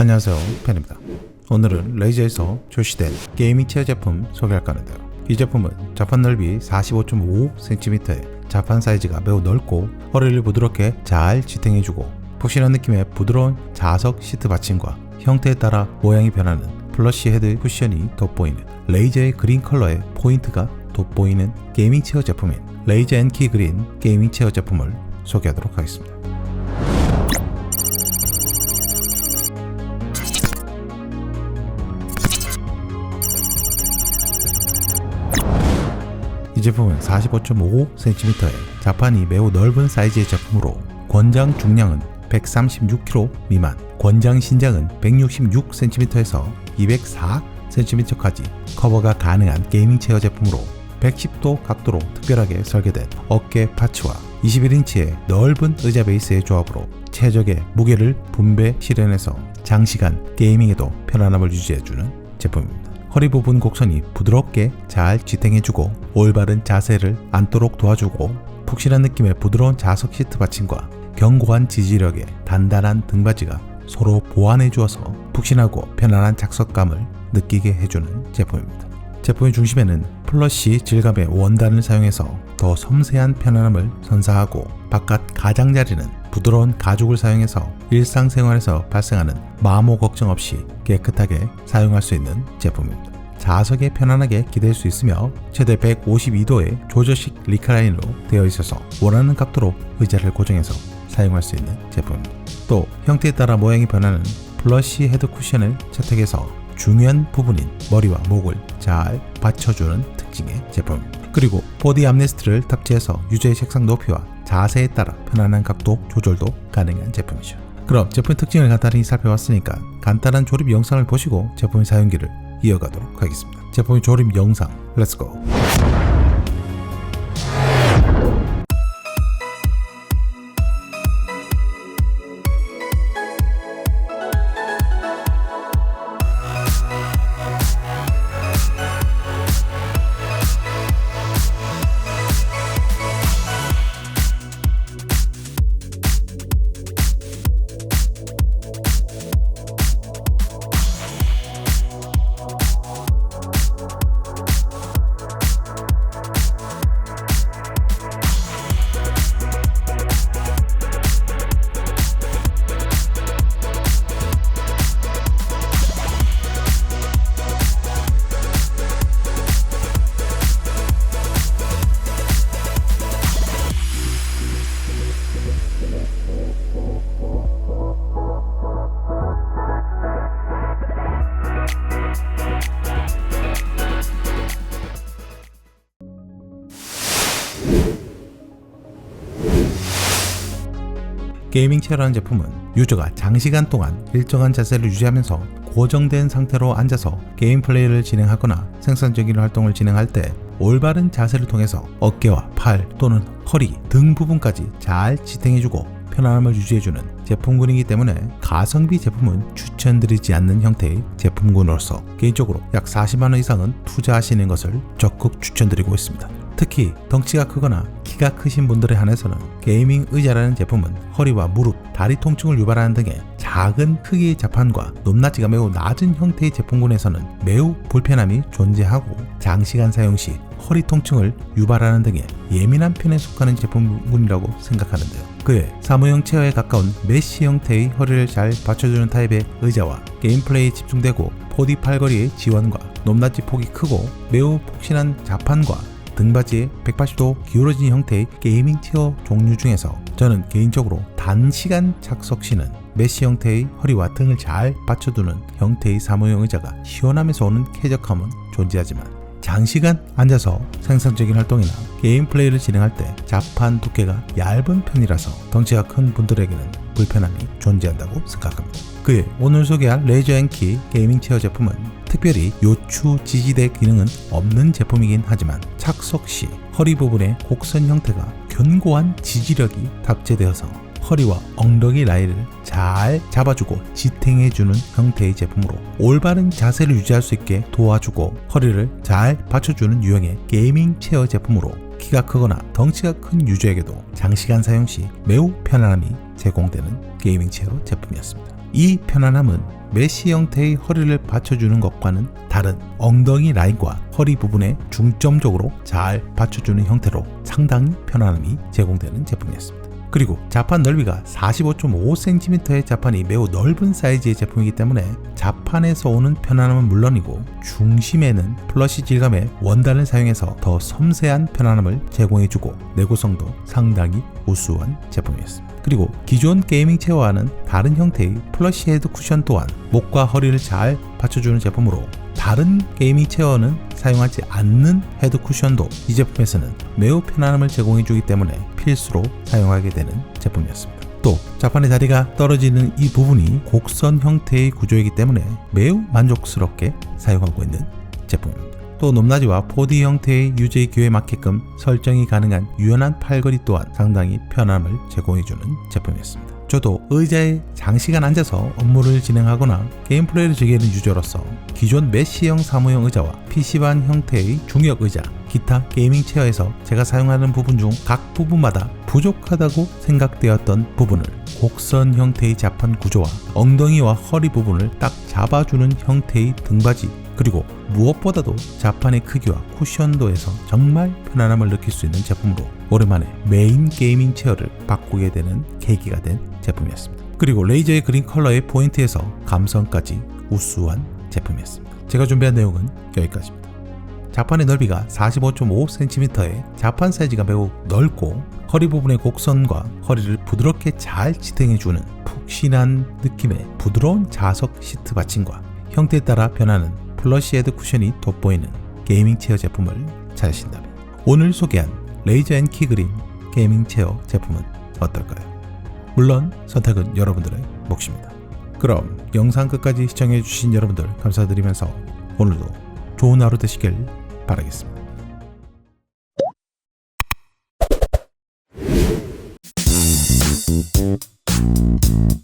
안녕하세요 팬입니다. 오늘은 레이저에서 출시된 게이밍 체어 제품 소개할까 하는데요. 이 제품은 자판 넓이 45.5cm의 자판 사이즈가 매우 넓고 허리를 부드럽게 잘 지탱해주고 푹신한 느낌의 부드러운 자석 시트 받침과 형태에 따라 모양이 변하는 플러시 헤드 쿠션이 돋보이는 레이저의 그린 컬러의 포인트가 돋보이는 게이밍 체어 제품인 레이저 앤키 그린 게이밍 체어 제품을 소개하도록 하겠습니다 이 제품은 45.5cm의 자판이 매우 넓은 사이즈의 제품으로 권장 중량은 136kg 미만, 권장 신장은 166cm에서 204cm까지 커버가 가능한 게이밍 체어 제품으로 110도 각도로 특별하게 설계된 어깨 파츠와 21인치의 넓은 의자 베이스의 조합으로 최적의 무게를 분배 실현해서 장시간 게이밍에도 편안함을 유지해주는 제품입니다. 허리 부분 곡선이 부드럽게 잘 지탱해주고 올바른 자세를 앉도록 도와주고 푹신한 느낌의 부드러운 자석 시트 받침과 견고한 지지력의 단단한 등받이가 서로 보완해 주어서 푹신하고 편안한 착석감을 느끼게 해주는 제품입니다. 제품의 중심에는 플러시 질감의 원단을 사용해서 더 섬세한 편안함을 선사하고 바깥 가장자리는 부드러운 가죽을 사용해서 일상생활에서 발생하는 마모 걱정 없이 깨끗하게 사용할 수 있는 제품입니다. 좌석에 편안하게 기댈 수 있으며 최대 152도의 조절식 리클라인으로 되어 있어서 원하는 각도로 의자를 고정해서 사용할 수 있는 제품입니다. 또 형태에 따라 모양이 변하는 플러시 헤드 쿠션을 채택해서 중요한 부분인 머리와 목을 잘 받쳐주는 특징의 제품입니다. 그리고 보디 암레스트를 탑재해서 유저의 색상 높이와 자세에 따라 편안한 각도 조절도 가능한 제품이죠. 그럼 제품 특징을 간단히 살펴봤으니까 간단한 조립 영상을 보시고 제품의 사용기를 이어가도록 하겠습니다. 제품의 조립 영상 렛츠고! 게이밍 체어라는 제품은 유저가 장시간 동안 일정한 자세를 유지하면서 고정된 상태로 앉아서 게임 플레이를 진행하거나 생산적인 활동을 진행할 때 올바른 자세를 통해서 어깨와 팔 또는 허리 등 부분까지 잘 지탱해주고 편안함을 유지해주는 제품군이기 때문에 가성비 제품은 추천드리지 않는 형태의 제품군으로서 개인적으로 약 40만원 이상은 투자하시는 것을 적극 추천드리고 있습니다. 특히 덩치가 크거나 키가 크신 분들에 한해서는 게이밍 의자라는 제품은 허리와 무릎, 다리 통증을 유발하는 등의 작은 크기의 자판과 높낮이가 매우 낮은 형태의 제품군에서는 매우 불편함이 존재하고 장시간 사용 시 허리 통증을 유발하는 등의 예민한 편에 속하는 제품군이라고 생각하는데요. 그의 사무용 체어에 가까운 메쉬 형태의 허리를 잘 받쳐주는 타입의 의자와 게임 플레이에 집중되고 포디 팔걸이의 지원과 높낮이 폭이 크고 매우 폭신한 자판과 등받이에 180도 기울어진 형태의 게이밍 체어 종류 중에서 저는 개인적으로 단시간 착석 시는 메쉬 형태의 허리와 등을 잘 받쳐두는 형태의 사무용 의자가 시원하면서 오는 쾌적함은 존재하지만 장시간 앉아서 생산적인 활동이나 게임 플레이를 진행할 때 자판 두께가 얇은 편이라서 덩치가 큰 분들에게는 불편함이 존재한다고 생각합니다. 그의 오늘 소개할 레이저 앤키 게이밍 체어 제품은 특별히 요추 지지대 기능은 없는 제품이긴 하지만 착석 시 허리 부분의 곡선 형태가 견고한 지지력이 탑재되어서 허리와 엉덩이 라인을 잘 잡아주고 지탱해주는 형태의 제품으로 올바른 자세를 유지할 수 있게 도와주고 허리를 잘 받쳐주는 유형의 게이밍 체어 제품으로 키가 크거나 덩치가 큰 유저에게도 장시간 사용 시 매우 편안함이 제공되는 게이밍 체어 제품이었습니다. 이 편안함은 메시 형태의 허리를 받쳐주는 것과는 다른 엉덩이 라인과 허리 부분에 중점적으로 잘 받쳐주는 형태로 상당히 편안함이 제공되는 제품이었습니다. 그리고 자판 넓이가 45.5cm의 자판이 매우 넓은 사이즈의 제품이기 때문에 자판에서 오는 편안함은 물론이고 중심에는 플러시 질감의 원단을 사용해서 더 섬세한 편안함을 제공해주고 내구성도 상당히 우수한 제품이었습니다. 그리고 기존 게이밍 체어와는 다른 형태의 플러시 헤드 쿠션 또한 목과 허리를 잘 받쳐주는 제품으로 다른 게이밍 체어는 사용하지 않는 헤드 쿠션도 이 제품에서는 매우 편안함을 제공해주기 때문에 필수로 사용하게 되는 제품이었습니다. 또 자판의 다리가 떨어지는 이 부분이 곡선 형태의 구조이기 때문에 매우 만족스럽게 사용하고 있는 제품입니다. 또 높낮이와 4D 형태의 유제 기호에 맞게끔 설정이 가능한 유연한 팔걸이 또한 상당히 편함을 제공해주는 제품이었습니다. 저도 의자에 장시간 앉아서 업무를 진행하거나 게임 플레이를 즐기는 유저로서 기존 메시형 사무용 의자와 PC방 형태의 중역 의자, 기타 게이밍 체어에서 제가 사용하는 부분 중 각 부분마다 부족하다고 생각되었던 부분을 곡선 형태의 자판 구조와 엉덩이와 허리 부분을 딱 잡아주는 형태의 등받이 그리고 무엇보다도 자판의 크기와 쿠션도에서 정말 편안함을 느낄 수 있는 제품으로 오랜만에 메인 게이밍 체어를 바꾸게 되는 계기가 된 제품이었습니다. 그리고 레이저의 그린 컬러의 포인트에서 감성까지 우수한 제품이었습니다. 제가 준비한 내용은 여기까지입니다. 자판의 넓이가 45.5cm에 자판 사이즈가 매우 넓고 허리 부분의 곡선과 허리를 부드럽게 잘 지탱해주는 푹신한 느낌의 부드러운 자석 시트 받침과 형태에 따라 변하는 플러시 헤드 쿠션이 돋보이는 게이밍 체어 제품을 찾으신다면 오늘 소개한 레이저 앤 키 그린 게이밍 체어 제품은 어떨까요? 물론 선택은 여러분들의 몫입니다. 그럼 영상 끝까지 시청해주신 여러분들 감사드리면서 오늘도 좋은 하루 되시길 바라겠습니다. You.